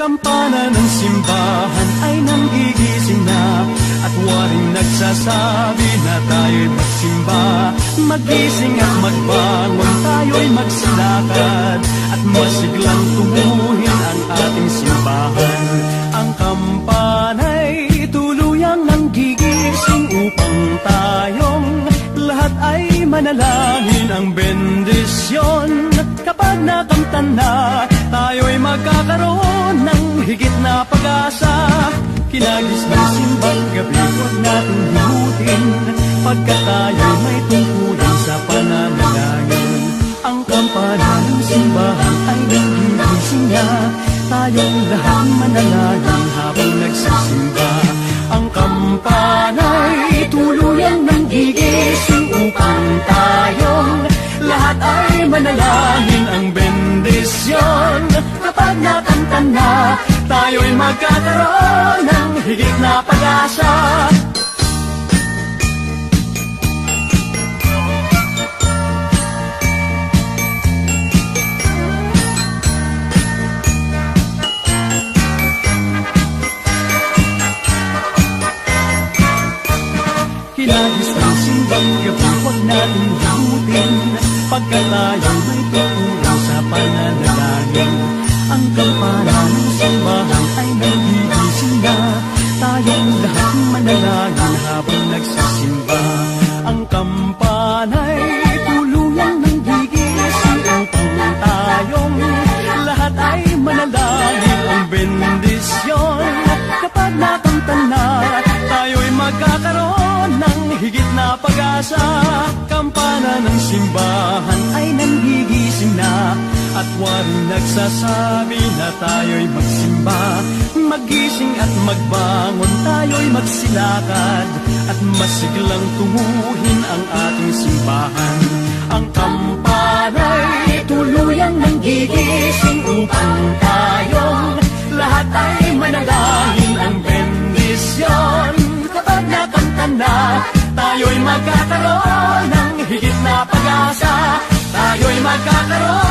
Kampana ng simbahan ay nanggigising na. At waring nagsasabi na tayo'y magsimba. Magising at magbangon, tayo'y magsilakad. At masiglang tumuhin ang ating simbahan. Ang kampana'y tuluyang nanggigising upang tayong lahat ay manalangin ang bendisyon. Kapag nakamtan na, tayo'y magkakaroon ng higit na pag-asa. Kinagis ng simbang gabi, huwag natin himutin Pagkat tayo'y may tungkulin sa pananalangin Ang kampana ng simbahan ay nagigising na Tayong lahat manalangin habang nagsisimba Kapag nakamtan na, tayo'y magkakaroon ng higit na pag-asa. Hinagis ng simbang gabi, huwag natin himutin Pagkat tayo may Ang kampana ng simbahan nagsasabi na tayo'y magsimba. Magising at magbangon tayo'y magsilakad. At masiglang tunguhin ang ating simbahan. Ang kampana'y tuluyang nanggigising Upang tayong lahat ay manalangin ang bendisyon. Kapag nakamtan na, tayo'y magkakaroon ng higit na pag-asa. Tayo'y magkakaroon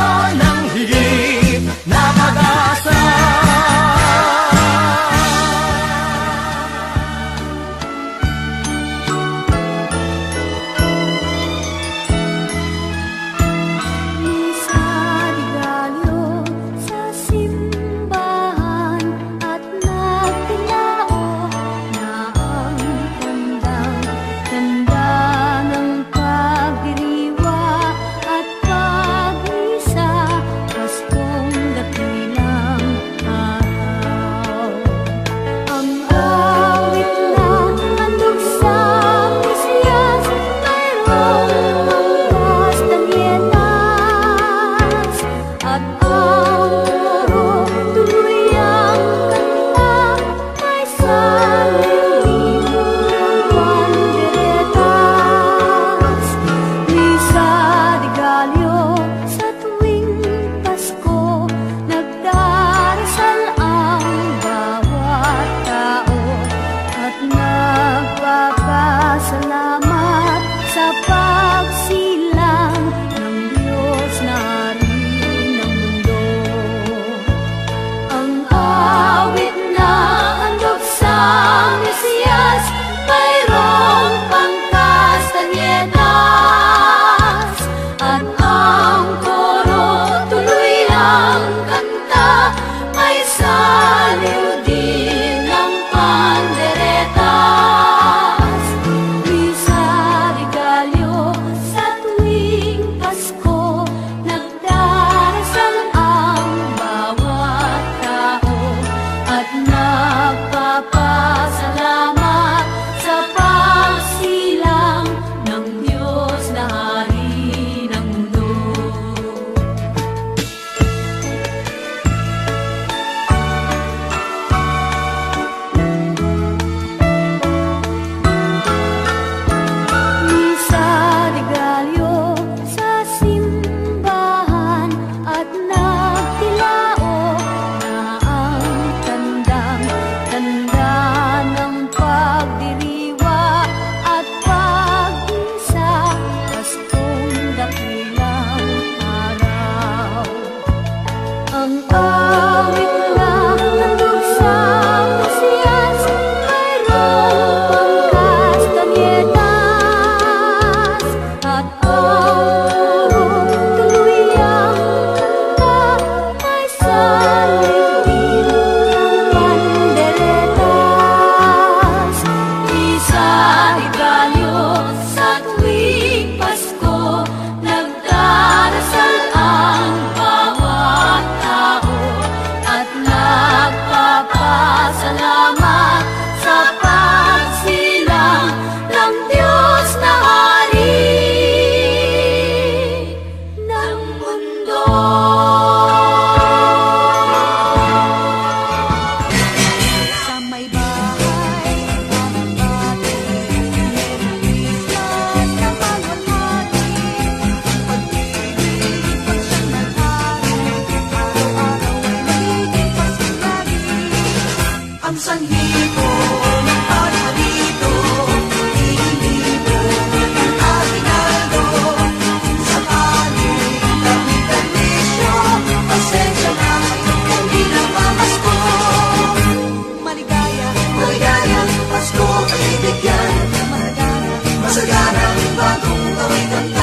咚咚咚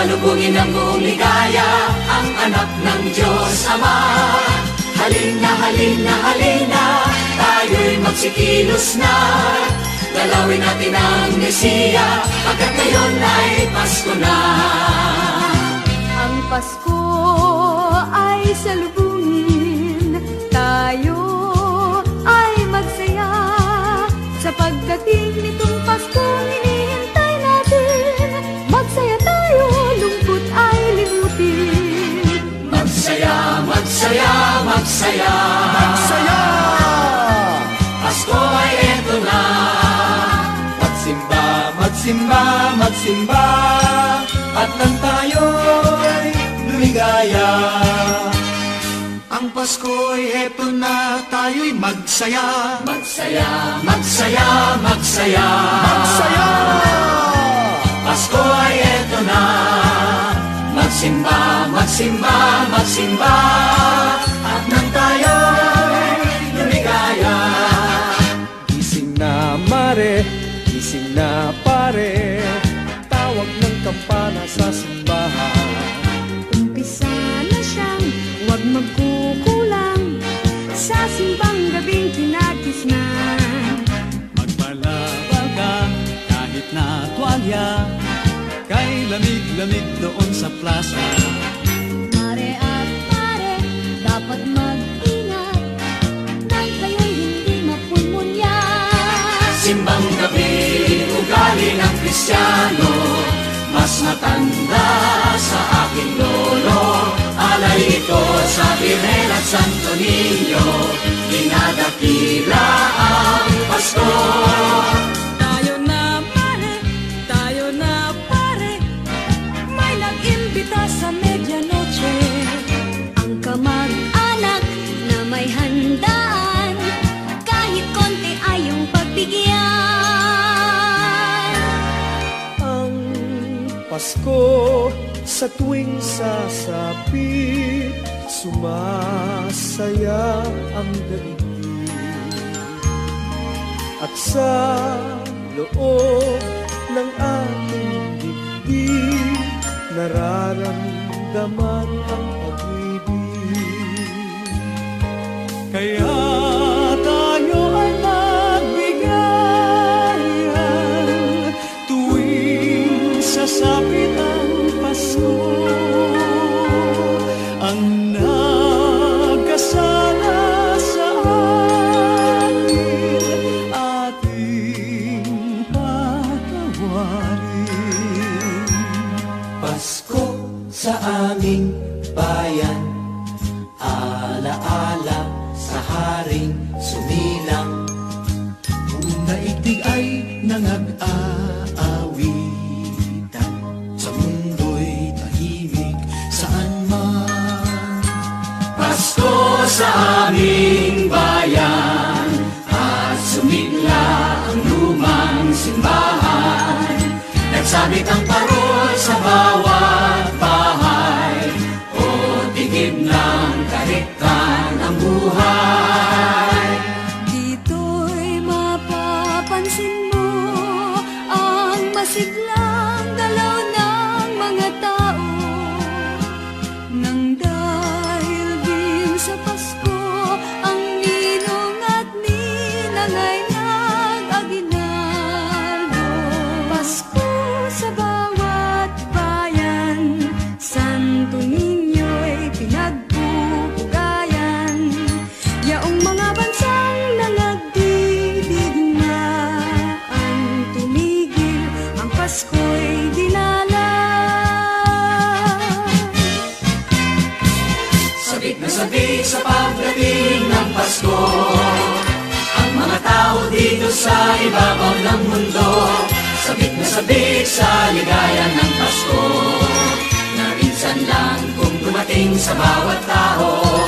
Salubungin ng buong ligaya Ang anak ng Diyos Ama. Halina, halina, halina Tayo'y magsikilos na. Dalawin natin ang Mesiya Pagkat ngayon ay Pasko na. Ang Pasko ay salubungin magsaya Saya! Pasko ay eto na. Magsimba, magsimba, magsimba. At nang tayo'y lumigaya. Ang Pasko'y eto na. Tayo'y magsaya. Magsaya, magsaya, magsaya. Magsaya! Pasko ay eto na. Magsimba, magsimba, magsimba na mare, gising na pare. Tawag ng kampana sa simbahan. Umpisa na siyang huwag magkukulang. Sa simbang gabing kinakisnan. Magpalaba ka kahit na tuwalya. Kay lamig-lamig doon sa plaza Kristiyano Mas matanda sa aking lolo. Alay ito sa Birhen at Santo Niño Dinadakila ang Pasko Pasko sa tuwing sasapi Sumasaya ang daigdig At sa loob ng ating dibdib Nararamdaman ang pag-ibig. Kaya nag-aawitan Sa mundo'y tahimik. Saan man? Pasko sa aming bayan At sumigla lumang simbahan. Nagsabit ang parol sa bawat 心。ibabaw ng mundo. Sabik na sabik sa ligaya ng Pasko. Narinsan lang kung dumating sa bawat tao.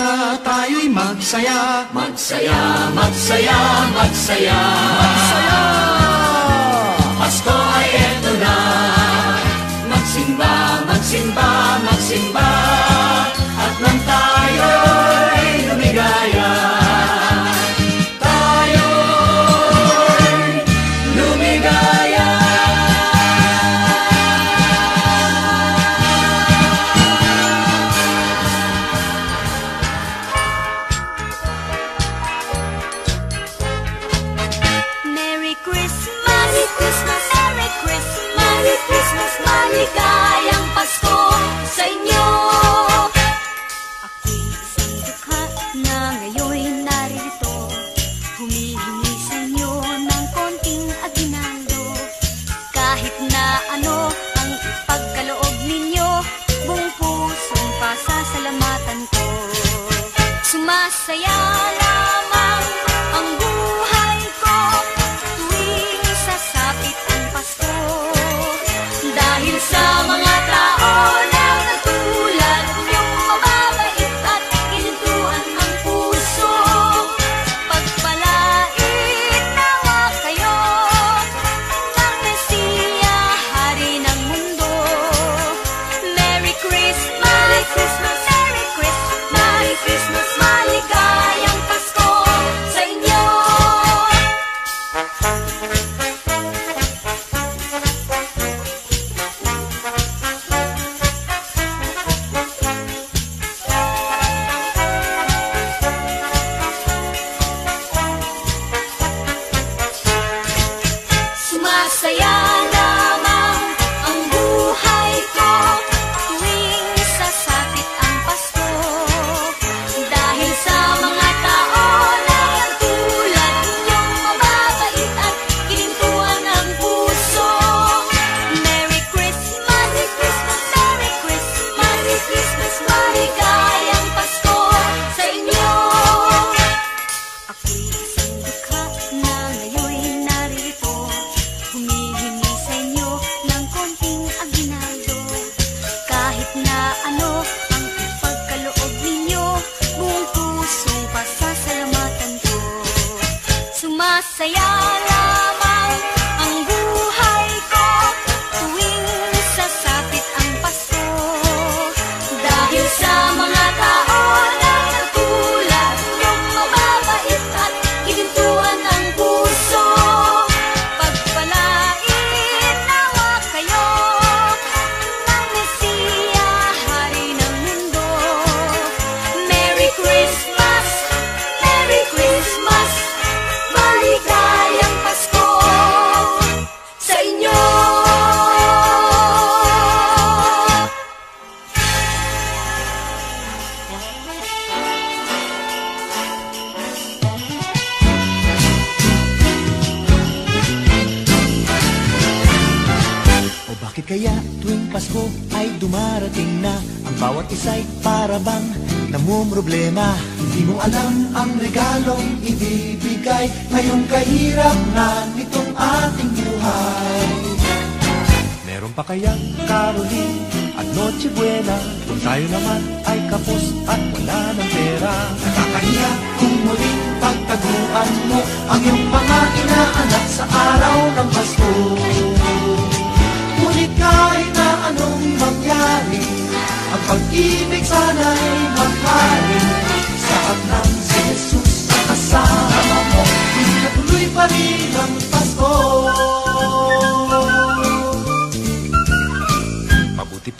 na tayo'y magsaya. Magsaya, magsaya, magsaya. Magsaya! Pasko ay eto na. Magsimba, magsimba, magsimba. At nang tayo'y pa kayang Caroline at Noche Buena? Kung tayo naman ay kapos at wala ng pera. Nakakahiya kung muli pagtaguan mo ang iyong mga inaanak sa araw ng Pasko. Ngunit kahit na anong mangyari, ang pag-ibig sana'y makalim.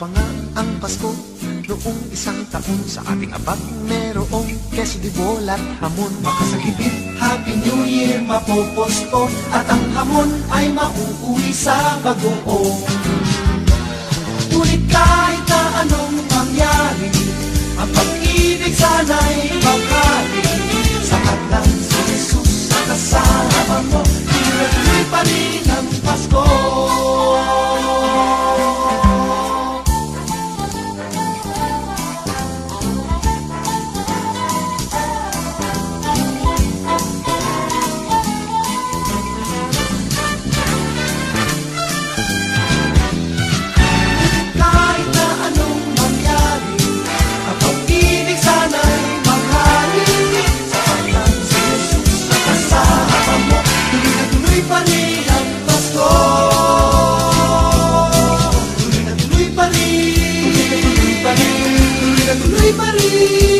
pa nga ang Pasko. Noong isang taon sa ating abag Merong keso di bolat hamon. Makasagipit, Happy New Year mapoposto. At ang hamon ay mauuwi sa bagoong Ngunit kahit na anong mangyari Ang pag-ibig sana'y magkari Sa lang si Jesus na kasama mo. Pinagli pa rin ang Pasko. París.